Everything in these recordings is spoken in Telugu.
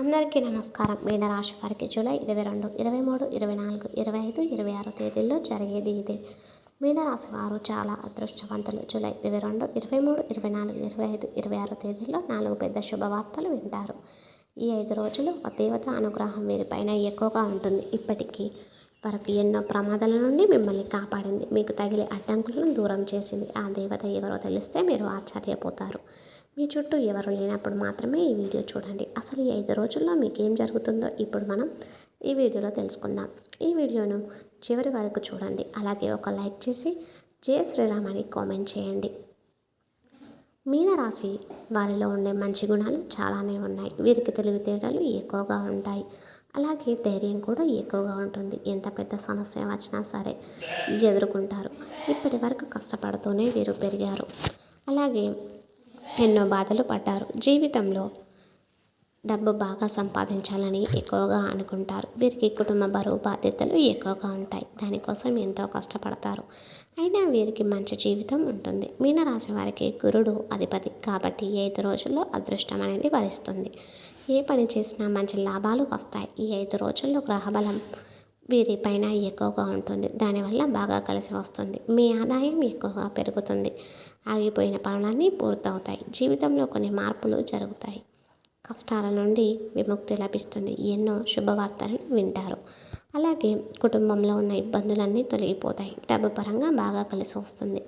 అందరికీ నమస్కారం. మీనరాశి వారికి జూలై ఇరవై రెండు ఇరవై మూడు ఇరవై నాలుగు ఇరవై ఐదు ఇరవై ఆరు తేదీల్లో జరిగేది ఇదే. మీనరాశి వారు చాలా అదృష్టవంతులు. జూలై ఇరవై రెండు ఇరవై మూడు ఇరవై నాలుగు ఇరవై ఐదు ఇరవై ఆరు తేదీల్లో నాలుగు పెద్ద శుభవార్తలు వింటారు. ఈ ఐదు రోజులు ఒక దేవత అనుగ్రహం వీరిపైన ఎక్కువగా ఉంటుంది. ఇప్పటికీ వరకు ఎన్నో ప్రమాదాల నుండి మిమ్మల్ని కాపాడింది. మీకు తగిలే అడ్డంకులను దూరం చేసింది ఆ దేవత ఎవరో తెలిస్తే మీరు ఆశ్చర్యపోతారు. మీ చుట్టూ ఎవరు లేనప్పుడు మాత్రమే ఈ వీడియో చూడండి. అసలు ఈ ఐదు రోజుల్లో మీకు ఏం జరుగుతుందో ఇప్పుడు మనం ఈ వీడియోలో తెలుసుకుందాం. ఈ వీడియోను చివరి వరకు చూడండి. అలాగే ఒక లైక్ చేసి జయ శ్రీరామ్ అని కామెంట్ చేయండి. మీనరాశి వారిలో ఉండే మంచి గుణాలు చాలానే ఉన్నాయి. వీరికి తెలివితేటలు ఎక్కువగా ఉంటాయి. అలాగే ధైర్యం కూడా ఎక్కువగా ఉంటుంది. ఎంత పెద్ద సమస్య వచ్చినా సరే ఎదుర్కొంటారు. ఇప్పటి వరకు కష్టపడుతూనే వీరు పెరిగారు. అలాగే ఎన్నో బాధలు పడ్డారు. జీవితంలో డబ్బు బాగా సంపాదించాలని ఎక్కువగా అనుకుంటారు. వీరికి కుటుంబ బరువు బాధ్యతలు ఎక్కువగా ఉంటాయి. దానికోసం ఎంతో కష్టపడతారు. అయినా వీరికి మంచి జీవితం ఉంటుంది. మీనరాశి వారికి గురుడు అధిపతి కాబట్టి ఐదు రోజుల్లో అదృష్టం అనేది వరిస్తుంది. ఏ పని చేసినా మంచి లాభాలు వస్తాయి. ఈ ఐదు రోజుల్లో గ్రహబలం వీరి పైన ఎక్కువగా ఉంటుంది. దానివల్ల బాగా కలిసి వస్తుంది. మీ ఆదాయం ఎక్కువగా పెరుగుతుంది. ఆగిపోయిన పనులన్నీ పూర్తవుతాయి. జీవితంలో కొన్ని మార్పులు జరుగుతాయి. కష్టాల నుండి విముక్తి లభిస్తుంది. ఎన్నో శుభవార్తలను వింటారు. అలాగే కుటుంబంలో ఉన్న ఇబ్బందులన్నీ తొలగిపోతాయి. డబ్బు పరంగా బాగా కలిసి వస్తుంది.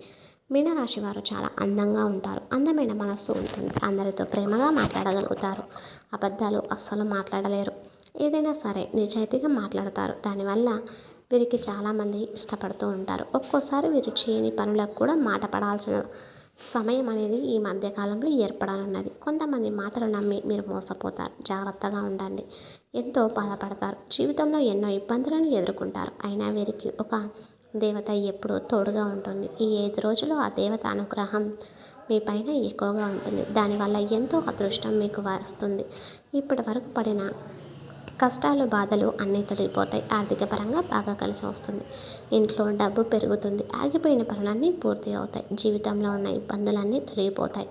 మీనరాశి వారు చాలా అందంగా ఉంటారు. అందమైన మనస్సు ఉంటుంది. అందరితో ప్రేమగా మాట్లాడగలుగుతారు. అబద్ధాలు అస్సలు మాట్లాడలేరు. ఏదైనా సరే నిజాయితీగా మాట్లాడతారు. దానివల్ల వీరికి చాలామంది ఇష్టపడుతూ ఉంటారు. ఒక్కోసారి వీరు చేయని పనులకు కూడా మాట పడాల్సిన సమయం అనేది ఈ మధ్యకాలంలో ఏర్పడాలన్నది. కొంతమంది మాటలు నమ్మి మీరు మోసపోతారు. జాగ్రత్తగా ఉండండి. ఎంతో బాధపడతారు. జీవితంలో ఎన్నో ఇబ్బందులను ఎదుర్కొంటారు. అయినా వీరికి ఒక దేవత ఎప్పుడూ తోడుగా ఉంటుంది. ఈ ఐదు రోజులు ఆ దేవత అనుగ్రహం మీ పైన ఎక్కువగా ఉంటుంది. దానివల్ల ఎంతో అదృష్టం మీకు వస్తుంది. ఇప్పటి వరకు పడిన కష్టాలు బాధలు అన్నీ తొలగిపోతాయి. ఆర్థిక పరంగా బాగా కలిసి వస్తుంది. ఇంట్లో డబ్బు పెరుగుతుంది. ఆగిపోయిన పనులన్నీ పూర్తి అవుతాయి. జీవితంలో ఉన్న ఇబ్బందులన్నీ తొలగిపోతాయి.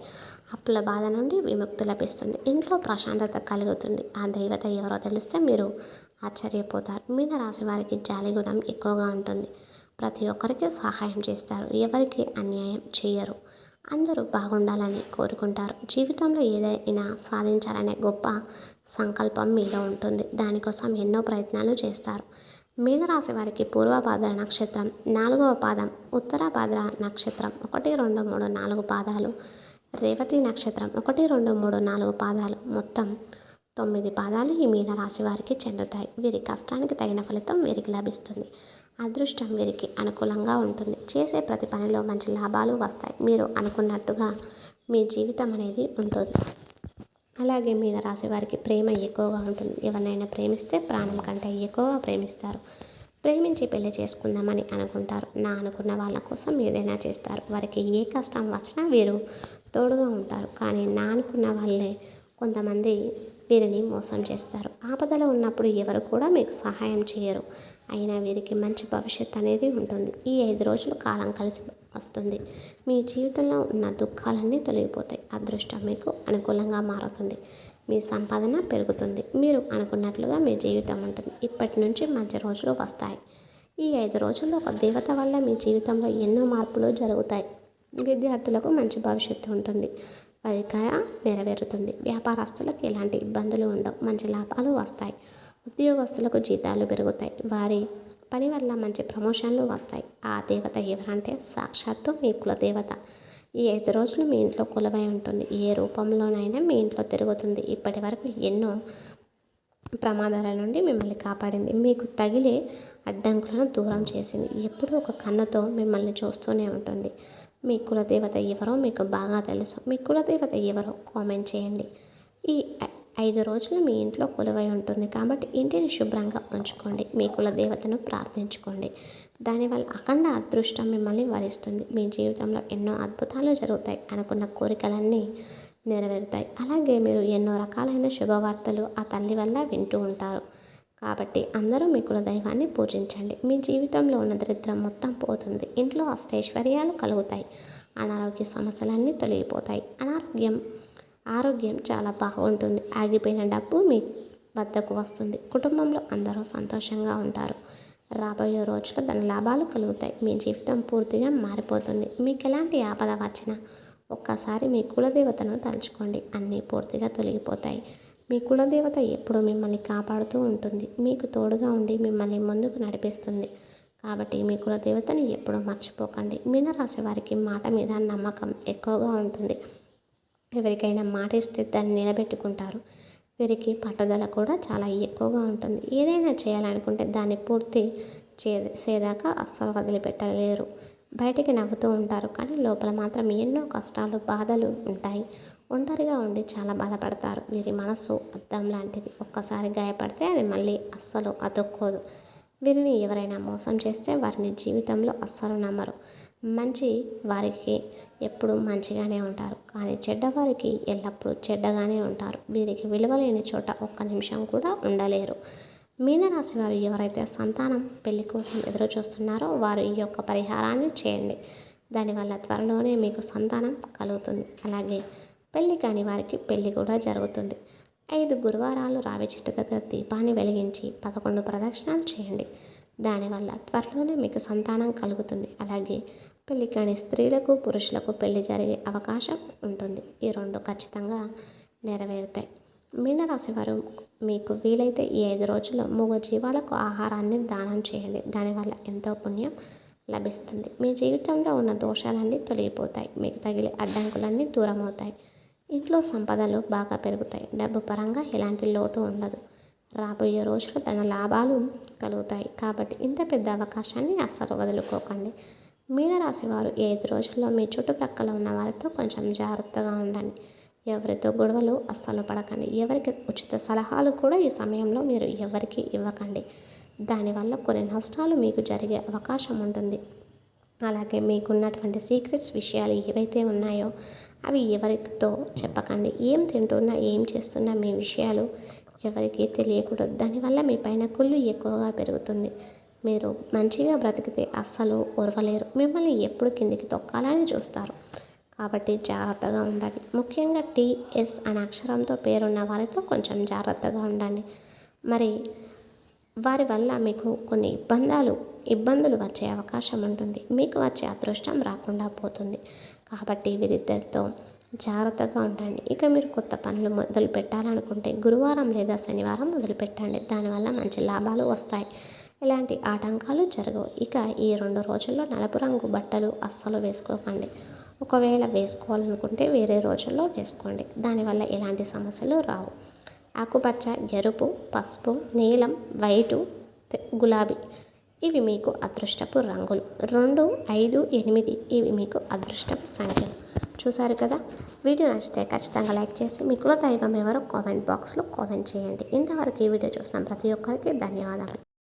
అప్పుల బాధ నుండి విముక్తి లభిస్తుంది. ఇంట్లో ప్రశాంతత కలుగుతుంది. ఆ దైవత ఎవరో తెలిస్తే మీరు ఆశ్చర్యపోతారు. మీద రాశి వారికి జాలి గుణం ఎక్కువగా ఉంటుంది. ప్రతి ఒక్కరికి సహాయం చేస్తారు. ఎవరికి అన్యాయం చేయరు. అందరూ బాగుండాలని కోరుకుంటారు. జీవితంలో ఏదైనా సాధించాలనే గొప్ప సంకల్పం మీలో ఉంటుంది. దానికోసం ఎన్నో ప్రయత్నాలు చేస్తారు. మీనరాశి వారికి పూర్వభాద్ర నక్షత్రం నాలుగవ పాదం ఉత్తరభాద్ర నక్షత్రం ఒకటి రెండు మూడు నాలుగు పాదాలు రేవతి నక్షత్రం ఒకటి రెండు మూడు నాలుగు పాదాలు మొత్తం తొమ్మిది పాదాలు ఈ మీనరాశి వారికి చెందుతాయి. వీరి కష్టానికి తగిన ఫలితం వీరికి లభిస్తుంది. అదృష్టం వీరికి అనుకూలంగా ఉంటుంది. చేసే ప్రతి పనిలో మంచి లాభాలు వస్తాయి. మీరు అనుకున్నట్టుగా మీ జీవితం అనేది ఉంటుంది. అలాగే మీద రాసే వారికి ప్రేమ ఎక్కువగా ఉంటుంది. ఎవరినైనా ప్రేమిస్తే ప్రాణం కంటే ఎక్కువగా ప్రేమిస్తారు. ప్రేమించి పెళ్ళి చేసుకుందామని అనుకుంటారు. నా అనుకున్న వాళ్ళ కోసం ఏదైనా చేస్తారు. వారికి ఏ కష్టం వచ్చినా వీరు తోడుగా ఉంటారు. కానీ నా అనుకున్న వాళ్ళే కొంతమంది వీరిని మోసం చేస్తారు. ఆపదలో ఉన్నప్పుడు ఎవరు కూడా మీకు సహాయం చేయరు. అయినా వీరికి మంచి భవిష్యత్ అనేది ఉంటుంది. ఈ ఐదు రోజులు కాలం కలిసి వస్తుంది. మీ జీవితంలో ఉన్న దుఃఖాలన్నీ తొలగిపోతాయి. అదృష్టం మీకు అనుకూలంగా మారుతుంది. మీ సంపాదన పెరుగుతుంది. మీరు అనుకున్నట్లుగా మీ జీవితం ఉంటుంది. ఇప్పటి నుంచి మంచి రోజులు వస్తాయి. ఈ ఐదు రోజుల్లో ఒక దేవత వల్ల మీ జీవితంలో ఎన్నో మార్పులు జరుగుతాయి. విద్యార్థులకు మంచి భవిష్యత్తు ఉంటుంది. పరికర నెరవేరుతుంది. వ్యాపారస్తులకు ఎలాంటి ఇబ్బందులు ఉండవు. మంచి లాభాలు వస్తాయి. ఉద్యోగస్తులకు జీతాలు పెరుగుతాయి. వారి పని వల్ల మంచి ప్రమోషన్లు వస్తాయి. ఆ దేవత ఎవరంటే సాక్షాత్తు మీ కులదేవత. ఈ ఐదు రోజులు మీ ఇంట్లో కులవై ఉంటుంది. ఏ రూపంలోనైనా మీ ఇంట్లో తిరుగుతుంది. ఇప్పటి వరకు ఎన్నో ప్రమాదాల నుండి మిమ్మల్ని కాపాడింది. మీకు తగిలే అడ్డంకులను దూరం చేసింది. ఎప్పుడూ ఒక కన్నుతో మిమ్మల్ని చూస్తూనే ఉంటుంది. మీ కులదేవత ఎవరో మీకు బాగా తెలుసు. మీ కులదేవత ఎవరో కామెంట్ చేయండి. ఈ ఐదు రోజులు మీ ఇంట్లో కొలువై ఉంటుంది కాబట్టి ఇంటిని శుభ్రంగా ఉంచుకోండి. మీ కుల దేవతను ప్రార్థించుకోండి. దానివల్ల అఖండ అదృష్టం మిమ్మల్ని వరిస్తుంది. మీ జీవితంలో ఎన్నో అద్భుతాలు జరుగుతాయి అనుకున్న కోరికలన్నీ నెరవేరుతాయి. అలాగే మీరు ఎన్నో రకాలైన శుభవార్తలు ఆ తల్లి వల్ల వింటూ ఉంటారు. కాబట్టి అందరూ మీ కులదైవాన్ని పూజించండి. మీ జీవితంలో ఉన్న దరిద్రం మొత్తం పోతుంది. ఇంట్లో అష్టైశ్వర్యాలు కలుగుతాయి. అనారోగ్య సమస్యలన్నీ తొలగిపోతాయి. అనారోగ్యం ఆరోగ్యం చాలా బాగుంటుంది. ఆగిపోయిన డబ్బు మీ వద్దకు వస్తుంది. కుటుంబంలో అందరూ సంతోషంగా ఉంటారు. రాబోయే రోజుల్లో దాని లాభాలు కలుగుతాయి. మీ జీవితం పూర్తిగా మారిపోతుంది. మీకు ఎలాంటి ఆపద వచ్చినా ఒక్కసారి మీ కులదేవతను తలుచుకోండి. అన్నీ పూర్తిగా తొలగిపోతాయి. మీ కులదేవత ఎప్పుడూ మిమ్మల్ని కాపాడుతూ ఉంటుంది. మీకు తోడుగా ఉండి మిమ్మల్ని ముందుకు నడిపిస్తుంది. కాబట్టి మీ కులదేవతని ఎప్పుడూ మర్చిపోకండి. మీనరాశి వారికి మాట మీద నమ్మకం ఎక్కువగా ఉంటుంది. ఎవరికైనా మాట ఇస్తే దాన్ని నిలబెట్టుకుంటారు. వీరికి పట్టుదల కూడా చాలా ఎక్కువగా ఉంటుంది. ఏదైనా చేయాలనుకుంటే దాన్ని పూర్తి చే చేదాకా అస్సలు వదిలిపెట్టలేరు. బయటికి నవ్వుతూ ఉంటారు. కానీ లోపల మాత్రం ఎన్నో కష్టాలు బాధలు ఉంటాయి. ఒంటరిగా ఉండి చాలా బాధపడతారు. వీరి మనసు అద్దం లాంటిది. ఒక్కసారి గాయపడితే అది మళ్ళీ అస్సలు అతుక్కోదు. వీరిని ఎవరైనా మోసం చేస్తే వారిని జీవితంలో అస్సలు నమ్మరు. మంచి వారికి ఎప్పుడు మంచిగానే ఉంటారు. కానీ చెడ్డవారికి ఎల్లప్పుడూ చెడ్డగానే ఉంటారు. వీరికి విలువలేని చోట ఒక్క నిమిషం కూడా ఉండలేరు. మీనరాశి వారు ఎవరైతే సంతానం పెళ్ళి కోసం ఎదురు చూస్తున్నారో వారు ఈ యొక్క పరిహారాన్ని చేయండి. దానివల్ల త్వరలోనే మీకు సంతానం కలుగుతుంది. అలాగే పెళ్ళి కాని వారికి పెళ్ళి కూడా జరుగుతుంది. ఐదు గురువారాలు రావి చెట్టు దగ్గర దీపాన్ని వెలిగించి పదకొండు ప్రదక్షిణాలు చేయండి. దానివల్ల త్వరలోనే మీకు సంతానం కలుగుతుంది. అలాగే పెళ్ళి కాని స్త్రీలకు పురుషులకు పెళ్ళి జరిగే అవకాశం ఉంటుంది. ఈ రెండు ఖచ్చితంగా నెరవేరుతాయి. మీనరాశి వారు మీకు వీలైతే ఈ ఐదు రోజుల్లో మూగ జీవాలకు ఆహారాన్ని దానం చేయండి. దానివల్ల ఎంతో పుణ్యం లభిస్తుంది. మీ జీవితంలో ఉన్న దోషాలన్నీ తొలగిపోతాయి. మీకు తగిలే అడ్డంకులన్నీ దూరం అవుతాయి ఇంట్లో సంపదలు బాగా పెరుగుతాయి. డబ్బు పరంగా ఎలాంటి లోటు ఉండదు. రాబోయే రోజుల్లో తన లాభాలు కలుగుతాయి. కాబట్టి ఇంత పెద్ద అవకాశాన్ని అస్సలు వదులుకోకండి. మీనరాశి వారు ఐదు రోజుల్లో మీ చుట్టుప్రక్కల ఉన్న వారితో కొంచెం జాగ్రత్తగా ఉండండి. ఎవరితో గొడవలు అస్సలు పడకండి. ఎవరికి ఉచిత సలహాలు కూడా ఈ సమయంలో మీరు ఎవరికి ఇవ్వకండి. దానివల్ల కొన్ని నష్టాలు మీకు జరిగే అవకాశం ఉంటుంది. అలాగే మీకున్నటువంటి సీక్రెట్స్ విషయాలు ఏవైతే ఉన్నాయో అవి ఎవరితో చెప్పకండి. ఏం తింటున్నా ఏం చేస్తున్నా మీ విషయాలు ఎవరికీ తెలియకూడదు. దానివల్ల మీ పైన కుళ్ళు ఎక్కువగా పెరుగుతుంది. మీరు మంచిగా బ్రతికితే అస్సలు ఉరవలేరు మిమ్మల్ని ఎప్పుడు కిందికి తొక్కాలని చూస్తారు. కాబట్టి జాగ్రత్తగా ఉండండి. ముఖ్యంగా టీఎస్ అనే అక్షరంతో పేరున్న వారితో కొంచెం జాగ్రత్తగా ఉండండి. మరి వారి వల్ల మీకు కొన్ని ఇబ్బందాలు ఇబ్బందులు వచ్చే అవకాశం ఉంటుంది. మీకు వచ్చే అదృష్టం రాకుండా పోతుంది. కాబట్టి వీరిద్దరితో జాగ్రత్తగా ఉండండి. ఇక మీరు కొత్త పనులు మొదలు పెట్టాలనుకుంటే గురువారం లేదా శనివారం మొదలు పెట్టండి దానివల్ల మంచి లాభాలు వస్తాయి. ఎలాంటి ఆటంకాలు జరగవు. ఇక ఈ రెండు రోజుల్లో నలుపు రంగు బట్టలు అస్సలు వేసుకోకండి. ఒకవేళ వేసుకోవాలనుకుంటే వేరే రోజుల్లో వేసుకోండి. దానివల్ల ఎలాంటి సమస్యలు రావు. ఆకుపచ్చ ఎరుపు పసుపు నీలం వైటు గులాబీ ఇవి మీకు అదృష్టపు రంగులు. రెండు ఐదు ఎనిమిది ఇవి మీకు అదృష్టపు సంఖ్యలు చూసారు కదా? వీడియో నచ్చితే ఖచ్చితంగా లైక్ చేసి మీ కుల దైవం ఎవరో కామెంట్ బాక్స్లో కామెంట్ చేయండి. ఇంతవరకు ఈ వీడియో చూసిన ప్రతి ఒక్కరికి ధన్యవాదాలు.